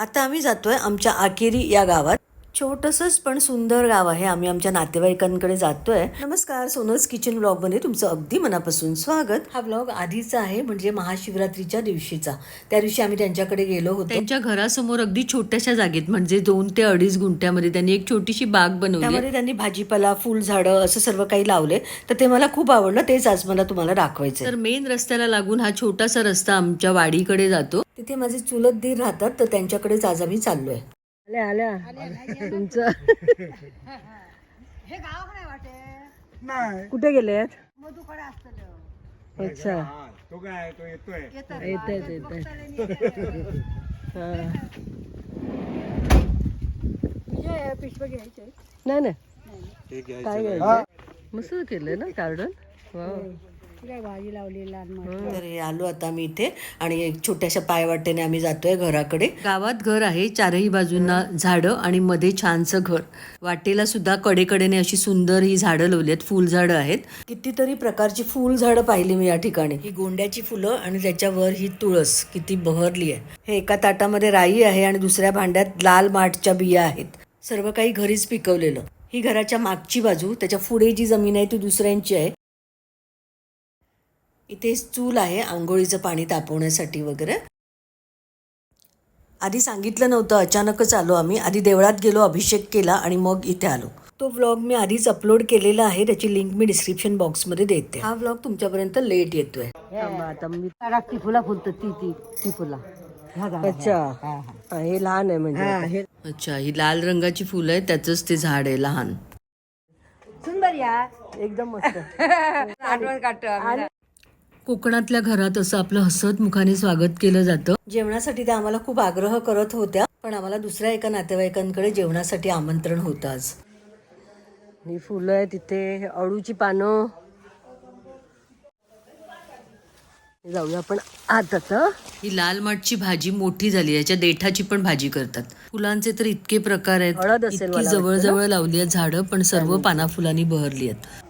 आता आम्ही जातोय आमच्या आकेरी या गावात. छोटंसंच पण सुंदर गाव आहे. आम्ही आमच्या नातेवाईकांकडे जातोय. नमस्कार सोनल्स किचन ब्लॉगमध्ये तुमचं अगदी मनापासून स्वागत. हा ब्लॉग आधीचा आहे म्हणजे महाशिवरात्रीच्या दिवशीचा. त्या दिवशी आम्ही त्यांच्याकडे गेलो होतो. त्यांच्या घरासमोर अगदी छोट्याशा जागेत म्हणजे दोन ते अडीच गुंठ्यामध्ये त्यांनी एक छोटीशी बाग बनवली. त्यामध्ये त्यांनी भाजीपाला फुल झाडं असं सर्व काही लावले. तर ते मला खूप आवडलं. तेच आज मला तुम्हाला दाखवायचं तर मेन रस्त्याला लागून हा छोटासा रस्ता आमच्या वाडीकडे जातो. तिथे माझे चुलत दीर राहतात. तर त्यांच्याकडेच आज आम्ही चाललोय. आल्या आल्या तुमचं. हे गाव नाही वाटे. नाही. कुठे गेले मधुकडे असतं अच्छा. हा, तो काय तो येतोय. येत. आहेत येत पिशव घ्यायचे. नाही नाही. ते काय. घ्यायचं? मस्त केलंय ना गार्डन? काय भाजी लावली लहान तर हे आलो आता मी इथे. आणि एक छोट्याशा पायवाटेने आम्ही जातोय घराकडे. गावात घर आहे चारही बाजूंना झाडं आणि मध्ये छानसं घर. वाटेला सुद्धा कडेकडेने अशी सुंदर ही झाडं लावली आहेत फुलझाडं आहेत. कितीतरी प्रकारची फुल झाडं पाहिली मी या ठिकाणी. ही गोंड्याची फुलं आणि त्याच्यावर ही तुळस किती बहरली आहे. हे एका ताटामध्ये राई आहे आणि दुसऱ्या भांड्यात लाल माठच्या बिया आहेत. सर्व काही घरीच पिकवलेलं. ही घराच्या मागची बाजू त्याच्या पुढे जी जमीन आहे ती दुसऱ्यांची आहे. इथे चूल आहे आंघोळीचं पाणी तापवण्यासाठी वगैरे. आधी सांगितलं नव्हतं अचानकच आलो आम्ही. आधी देवळात गेलो अभिषेक केला आणि मग इथे आलो. तो व्लॉग मी आधीच अपलोड केलेला आहे त्याची लिंक मी डिस्क्रिप्शन बॉक्समध्ये देते. हा व्लॉग तुमच्यापर्यंत लेट येतोय. आता मी ती फुला फुलत ती ती ती फुला. अच्छा. हे लहान आहे म्हणजे अच्छा ही लाल रंगाची फुलं आहेत त्याचंच ते झाड आहे लहान. सुंदर या. एकदम मस्त. आठवण काढतो कोकणातल्या घरात असं आपलं हसत मुखाने स्वागत केलं जातं. जेवणासाठी त्या आम्हाला खूप आग्रह करत होत्या पण आम्हाला दुसऱ्या एका नातेवाईकांकडे जेवणासाठी आमंत्रण होतं आज. ही फुलं आहे तिथे अळूची पानं. जाऊया आपण आत आता ही लाल माठची भाजी मोठी झाली याच्या देठाची पण भाजी करतात. फुलांचे तर इतके प्रकार आहेत हळद असेल इतकी मला जवळ जवळ लावली आहेत झाडं पण सर्व पाना फुलांनी बहरली आहेत.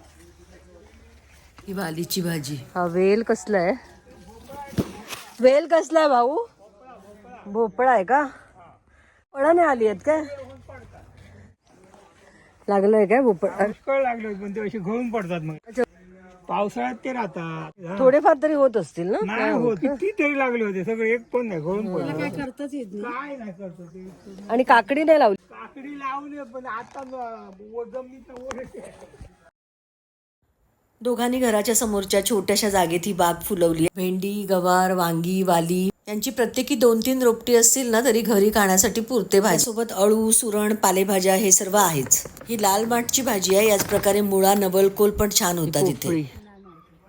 ही वालीची भाजी. हा वेल कसला आहे? वेल कसला आहे भाऊ? भोपळा आहे का? फळाने आली आहेत काय? लागलंय काय भोपळा? पुष्कळ लागले पण ते असे गळून पडतात मग. पावसाळ्यात ते राहतात. थोडेफार तरी होत असतील ना? नाही होत किती तरी लागले होते सगळे एक पण नाही गळून पडले काय करताच येत काय नाही करतो ते आणि काकडी नाही लावली? काकडी लावले पण आता वर येते. दोघांनी घराच्या समोरच्या छोट्याशा जागेत ही बाग फुलवली. भेंडी गवार वांगी वाली यांची प्रत्येकी दोन तीन रोपटी असतील ना तरी घरी खाण्यासाठी पुरते भाजी. सोबत अळू सुरण पालेभाज्या हे सर्व आहेच. ही लाल माठची भाजी आहे याच प्रकारे मुळा नवलकोल पण छान होता तिथे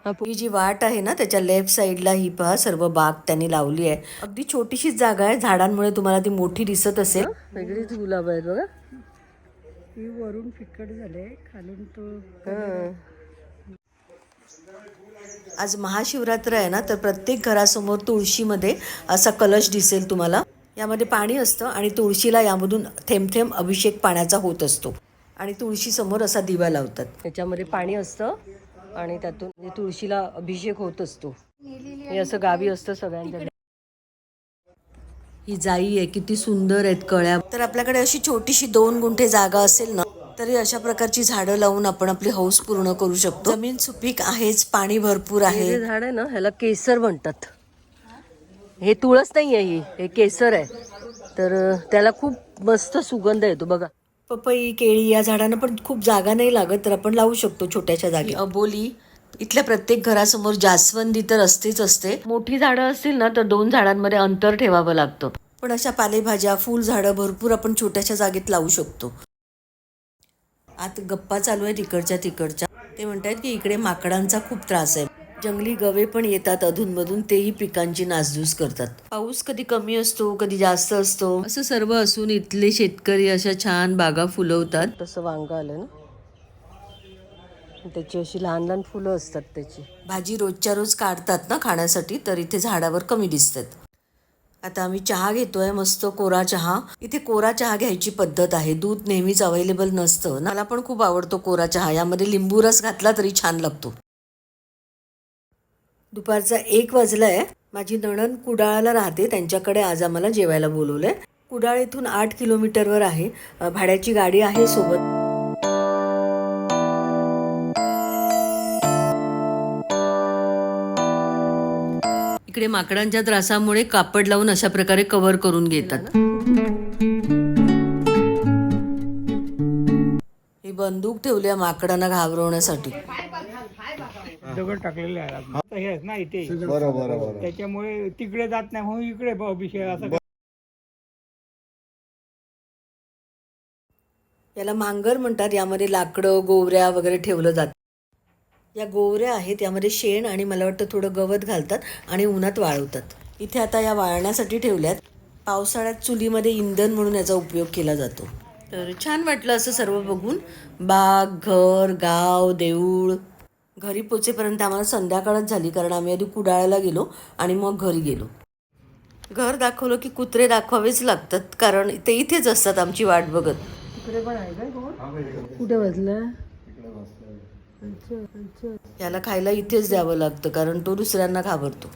ही जी वाट आहे ना त्याच्या लेफ्ट साईडला ही पहा सर्व बाग त्यांनी लावली आहे. अगदी छोटीशीच जागा आहे झाडांमुळे तुम्हाला ती मोठी दिसत असेल. वेगळीच गुलाब आहेत बघा. ती वरून फिक्कट झाले खालून तो आज महाशिवरात्र आहे ना तर प्रत्येक घरासमोर तुळशीमध्ये असा कलश दिसेल तुम्हाला. यामध्ये पाणी असतं आणि तुळशीला यामधून थेंब थेंब अभिषेक पाण्याचा होत असतो. आणि तुळशी समोर असा दिवा लावतात. त्याच्यामध्ये पाणी असतं आणि त्यातून म्हणजे तुळशीला अभिषेक होत असतो. हे असं गावी असतं सगळ्यांच्या ही जाई आहे किती सुंदर आहेत कळ्या. तर आपल्याकडे अशी छोटीशी दोन गुंठे जागा असेल ना तरी अशा प्रकारची झाडं लावून आपण आपली हौस पूर्ण करू शकतो. जमीन सुपीक आहेच पाणी भरपूर आहे. झाड आहे ना ह्याला केसर म्हणतात. हे तुळस नाही आहे ही हे केसर आहे. तर त्याला खूप मस्त सुगंध येतो बघा. पपई केळी या झाडांना पण खूप जागा नाही लागत तर आपण लावू शकतो छोट्याशा जागी. अबोली इथल्या प्रत्येक घरासमोर जास्वंदी तर असतेच असते. मोठी झाडं असतील ना तर दोन झाडांमध्ये अंतर ठेवावं लागतं. पण अशा पालेभाज्या फुल झाडं भरपूर आपण छोट्याशा जागेत लावू शकतो. आत गप्पा चालू आहे तिकडच्या तिकडच्या. ते म्हणतात की इकडे माकडांचा खूप त्रास आहे. जंगली गवे पण येतात अधूनमधून तेही पिकांची नासधूस करतात. पाऊस कधी कमी असतो कधी जास्त असतो? असं सर्व असून इथले शेतकरी अशा छान बागा फुलवतात. तसं वांग आलं ना? त्याची अशी लहान लहान फुलं असतात त्याची. भाजी रोजच्या रोज काढतात ना खाण्यासाठी तर इथे झाडावर कमी दिसतात. आता आम्ही चहा घेतोय मस्त कोरा चहा. इथे कोरा चहा घ्यायची पद्धत आहे. दूध नेहमीच अवेलेबल नसतं. मला पण खूप आवडतो कोरा चहा. यामध्ये लिंबू रस घातला तरी छान लागतो. दुपारचा एक वाजलाय. माझी नणन कुडाळाला राहते. त्यांच्याकडे आज आम्हाला जेवायला बोलवलंय. कुडाळ इथून आठ किलोमीटरवर आहे. भाड्याची गाडी आहे सोबत. इकडे माकडांच्या त्रासामुळे कापड लावून अशा प्रकारे कव्हर करून घेतात. ही बंदूक ठेवली आहे माकडांना घाबरवण्यासाठी. दगड टाकलेले आहे हे ना इथे. त्याच्यामुळे तिकडे जात नाही म्हणून इकडे विषय असं याला मांगर म्हणतात यामध्ये लाकडं गोवऱ्या वगैरे ठेवलं जातं. या गोवऱ्या आहेत यामध्ये शेण आणि मला वाटतं थोडं गवत घालतात आणि उन्हात वाळवतात. इथे आता या वाळण्यासाठी ठेवल्यात. पावसाळ्यात चुलीमध्ये इंधन म्हणून याचा उपयोग केला जातो. तर छान वाटलं असं सर्व बघून. बाग घर गाव देऊळ. घरी पोचेपर्यंत आम्हाला संध्याकाळच झाली कारण आम्ही आधी कुडाळ्याला गेलो आणि मग घरी गेलो. घर दाखवलं की कुत्रे दाखवावेच लागतात कारण ते इथेच असतात आमची वाट बघत. कुठे बसलं याला खायला इथेच द्यावं लागतं कारण तो दुसऱ्यांना घाबरतो.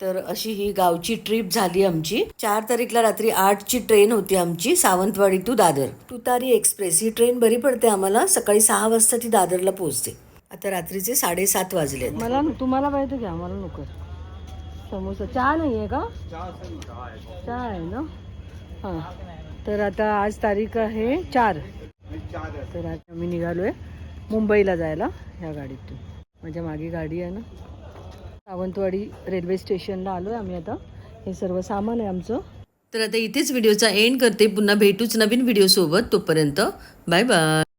तर अशी ही गावची ट्रिप झाली आमची. चार तारीखला रात्री आठची ट्रेन होती आमची सावंतवाडी टू दादर. तुतारी एक्सप्रेस ही ट्रेन बरी पडते आम्हाला. सकाळी सहा वाजता ती दादरला पोहोचते. आता रात्रीचे साडेसात वाजले मला तुम्हाला माहिती घ्या मला नको समोसा. चहा नाही आहे का? चहा आहे ना? हां. तर आता आज तारीख आहे चार. तर आज आम्ही निघालो आहे मुंबईला जायला ह्या गाडीतून. माझ्या मागे गाडी आहे ना. सावंतवाडी रेल्वे स्टेशनला आलो आहे आम्ही आता. हे सर्व सामान आहे आमचं. तर आता इथेच व्हिडिओचा एंड करते. पुन्हा भेटूच नवीन व्हिडिओसोबत तोपर्यंत बाय बाय